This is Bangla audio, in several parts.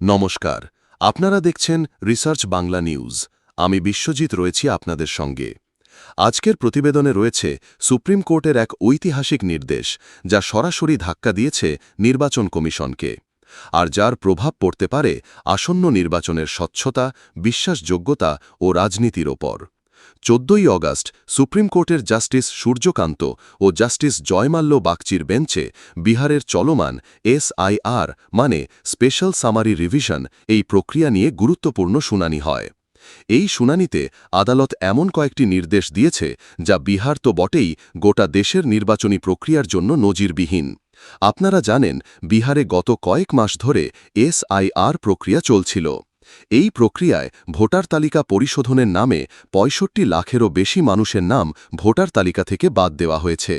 নমস্কার, আপনারা দেখছেন রিসার্চ বাংলা নিউজ। আমি বিশ্বজিৎ রয়েছি আপনাদের সঙ্গে। আজকের প্রতিবেদনে রয়েছে সুপ্রিম কোর্টের এক ঐতিহাসিক নির্দেশ, যা সরাসরি ধাক্কা দিয়েছে নির্বাচন কমিশনকে। আর যার প্রভাব পড়তে পারে আসন্ন নির্বাচনের স্বচ্ছতা, বিশ্বাসযোগ্যতা ও রাজনীতির ওপর। চোদ্দই অগাস্ট সুপ্রিম কোর্টের জাস্টিস সূর্যকান্ত ও জাস্টিস জয়মাল্য বাগচির বেঞ্চে বিহারের চলমান এসআইআর মানে স্পেশাল সামারি রিভিশন এই প্রক্রিয়া নিয়ে গুরুত্বপূর্ণ শুনানি হয়। এই শুনানিতে আদালত এমন কয়েকটি নির্দেশ দিয়েছে যা বিহার তো বটেই গোটা দেশের নির্বাচনী প্রক্রিয়ার জন্য নজিরবিহীন। আপনারা জানেন, বিহারে গত কয়েক মাস ধরে এসআইআর প্রক্রিয়া চলছিল। এই প্রক্রিয়ায় ভোটার তালিকা পরিশোধনের নামে পঁয়ষট্টি লাখেরও বেশি মানুষের নাম ভোটার তালিকা থেকে বাদ দেওয়া হয়েছে।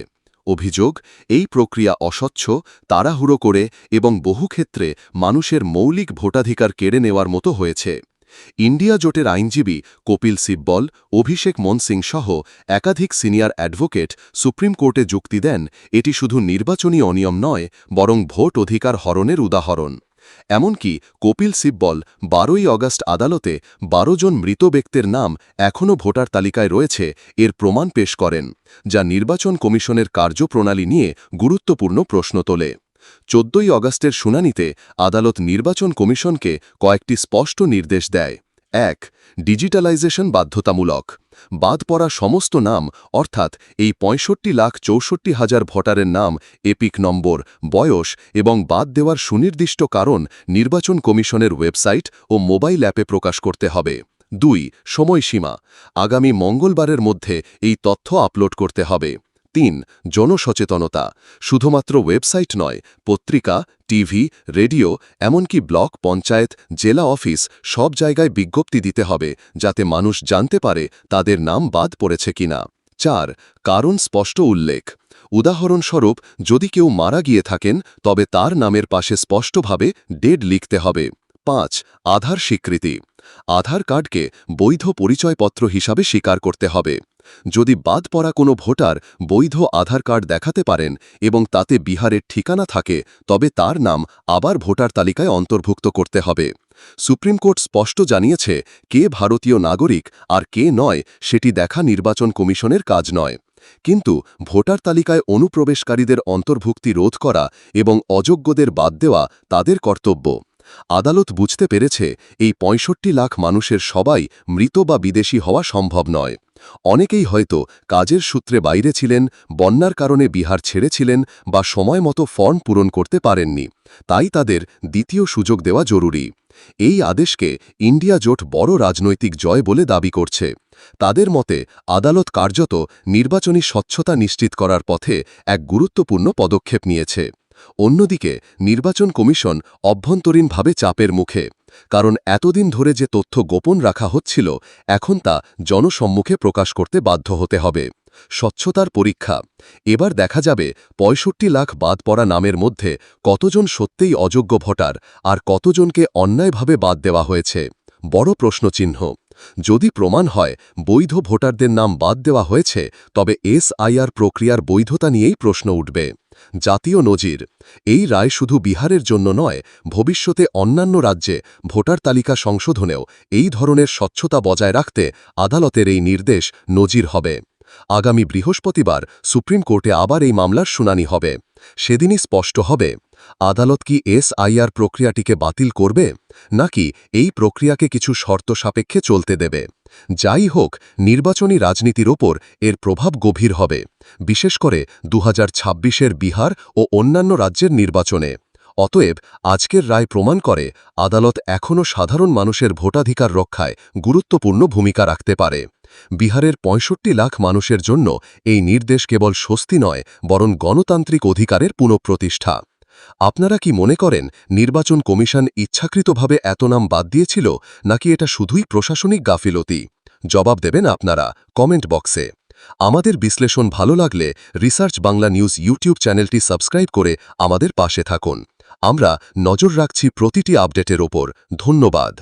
অভিযোগ, এই প্রক্রিয়া অস্বচ্ছ, তাড়াহুড়ো করে এবং বহু ক্ষেত্রে মানুষের মৌলিক ভোটাধিকার কেড়ে নেওয়ার মতো হয়েছে। ইন্ডিয়া জোটের আইনজীবী কপিল সিব্বল, অভিষেক মনসিং সহ একাধিক সিনিয়র অ্যাডভোকেট সুপ্রিম কোর্টে যুক্তি দেন, এটি শুধু নির্বাচনী অনিয়ম নয়, বরং ভোট অধিকার হরণের উদাহরণ। এমনকি কপিল সিব্বল বারোই অগাস্ট আদালতে বারো জন মৃত ব্যক্তির নাম এখনও ভোটার তালিকায় রয়েছে, এর প্রমাণ পেশ করেন, যা নির্বাচন কমিশনের কার্যপ্রণালী নিয়ে গুরুত্বপূর্ণ প্রশ্ন তোলে। চোদ্দই অগাস্টের শুনানিতে আদালত নির্বাচন কমিশনকে কয়েকটি স্পষ্ট নির্দেশ দেয়। এক, ডিজিটালাইজেশন বাধ্যতামূলক। বাদ পড়া সমস্ত নাম, অর্থাৎ এই পঁয়ষট্টি লাখ চৌষট্টি হাজার ভোটারের নাম, এপিক নম্বর, বয়স এবং বাদ দেওয়ার সুনির্দিষ্ট কারণ নির্বাচন কমিশনের ওয়েবসাইট ও মোবাইল অ্যাপে প্রকাশ করতে হবে। দুই, সময়সীমা। আগামী মঙ্গলবারের মধ্যে এই তথ্য আপলোড করতে হবে। তিন, জনসচেতনতা। শুধুমাত্র ওয়েবসাইট নয়, পত্রিকা, টিভি, রেডিও, এমনকি ব্লক, পঞ্চায়েত, জেলা অফিস, সব জায়গায় বিজ্ঞপ্তি দিতে হবে, যাতে মানুষ জানতে পারে তাদের নাম বাদ পড়েছে কিনা। চার, কারণ স্পষ্ট উল্লেখ। উদাহরণস্বরূপ, যদি কেউ মারা গিয়ে থাকেন, তবে তার নামের পাশে স্পষ্টভাবে ডেড লিখতে হবে। পাঁচ, আধার স্বীকৃতি। আধার কার্ডকে বৈধ পরিচয়পত্র হিসাবে স্বীকার করতে হবে। যদি বাদ পড়া কোনো ভোটার বৈধ আধার কার্ড দেখাতে পারেন এবং তাতে বিহারের ঠিকানা থাকে, তবে তার নাম আবার ভোটার তালিকায় অন্তর্ভুক্ত করতে হবে। সুপ্রিম কোর্ট স্পষ্ট জানিয়েছে কে ভারতীয় নাগরিক আর কে নয় সেটি দেখা নির্বাচন কমিশনের কাজ নয়। কিন্তু ভোটার তালিকায় অনুপ্রবেশকারীদের অন্তর্ভুক্তি রোধ করা এবং অযোগ্যদের বাদ দেওয়া তাদের কর্তব্য। আদালত বুঝতে পেরেছে এই পঁয়ষট্টি লাখ মানুষের সবাই মৃত বা বিদেশি হওয়া সম্ভব নয়। অনেকেই হয়তো কাজের সূত্রে বাইরে ছিলেন, বন্যার কারণে বিহার ছেড়েছিলেন বা সময় মতো ফর্ম পূরণ করতে পারেননি। তাই তাদের দ্বিতীয় সুযোগ দেওয়া জরুরি। এই আদেশকে ইন্ডিয়া জোট বড় রাজনৈতিক জয় বলে দাবি করছে। তাদের মতে, আদালত কার্যত নির্বাচনী স্বচ্ছতা নিশ্চিত করার পথে এক গুরুত্বপূর্ণ পদক্ষেপ নিয়েছে। অন্যদিকে, নির্বাচন কমিশন অভ্যন্তরীণভাবে চাপের মুখে, কারণ এতদিন ধরে যে তথ্য গোপন রাখা হচ্ছিল, এখন তা জনসম্মুখে প্রকাশ করতে বাধ্য হতে হবে। স্বচ্ছতার পরীক্ষা। এবার দেখা যাবে পঁয়ষট্টি লাখ বাদ পড়া নামের মধ্যে কতজন সত্যিই অযোগ্য ভোটার আর কতজনকে অন্যায়ভাবে বাদ দেওয়া হয়েছে। বড় প্রশ্নচিহ্ন। যদি প্রমাণ হয় বৈধ ভোটারদের নাম বাদ দেওয়া হয়েছে, তবে এসআইআর প্রক্রিয়ার বৈধতা নিয়েই প্রশ্ন উঠবে। জাতীয় নজির। এই রায় শুধু বিহারের জন্য নয়, ভবিষ্যতে অন্যান্য রাজ্যে ভোটার তালিকা সংশোধনেও এই ধরনের স্বচ্ছতা বজায় রাখতে আদালতের এই নির্দেশ নজির হবে। আগামী বৃহস্পতিবার সুপ্রিম কোর্টে আবার এই মামলার শুনানি হবে। সেদিনই স্পষ্ট হবে। আদালত কি এসআইআর প্রক্রিয়াটিকে বাতিল করবে, নাকি এই প্রক্রিয়াকে কিছু শর্ত সাপেক্ষে চলতে দেবে? যাই হোক, নির্বাচনী রাজনীতির ওপর এর প্রভাব গভীর হবে, বিশেষ করে দু হাজার বিহার ও অন্যান্য রাজ্যের নির্বাচনে। অতএব আজকের রায় প্রমাণ করে আদালত এখনও সাধারণ মানুষের ভোটাধিকার রক্ষায় গুরুত্বপূর্ণ ভূমিকা রাখতে পারে। বিহারের পঁয়ষট্টি লাখ মানুষের জন্য এই নির্দেশ কেবল স্বস্তি নয়, বরং গণতান্ত্রিক অধিকারের পুনঃপ্রতিষ্ঠা। আপনারা কি মনে করেন নির্বাচন কমিশন ইচ্ছাকৃতভাবে এত নাম বাদ দিয়েছিল, নাকি এটা শুধুই প্রশাসনিক গাফিলতি? জবাব দেবেন আপনারা কমেন্ট বক্সে। আমাদের বিশ্লেষণ ভালো লাগলে রিসার্চ বাংলা নিউজ ইউটিউব চ্যানেলটি সাবস্ক্রাইব করে আমাদের পাশে থাকুন। আমরা নজর রাখছি প্রতিটি আপডেটের ওপর। ধন্যবাদ।